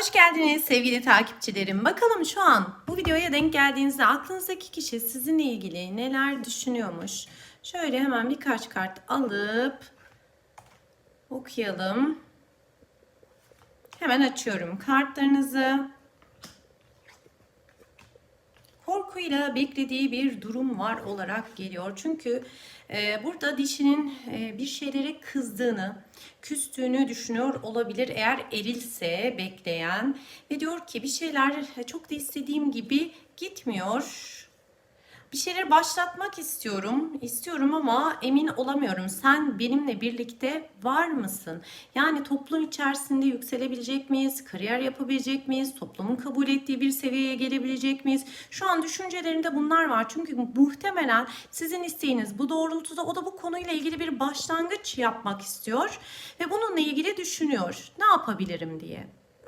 Hoş geldiniz sevgili takipçilerim. Bakalım şu an bu videoya denk geldiğinizde aklınızdaki kişi sizinle ilgili neler düşünüyormuş. Şöyle hemen birkaç kart alıp okuyalım. Hemen açıyorum kartlarınızı. Korkuyla beklediği bir durum var olarak geliyor. Çünkü e, burada dişinin e, bir şeylere kızdığını, küstüğünü düşünüyor olabilir eğer erilse bekleyen ve diyor ki bir şeyler çok da istediğim gibi gitmiyor. Bir şeyler başlatmak istiyorum. istiyorum ama emin olamıyorum. Sen benimle birlikte var mısın? Yani toplum içerisinde yükselebilecek miyiz? Kariyer yapabilecek miyiz? Toplumun kabul ettiği bir seviyeye gelebilecek miyiz? Şu an düşüncelerinde bunlar var. Çünkü muhtemelen sizin isteğiniz bu doğrultuda o da bu konuyla ilgili bir başlangıç yapmak istiyor ve bununla ilgili düşünüyor. Ne yapabilirim diye.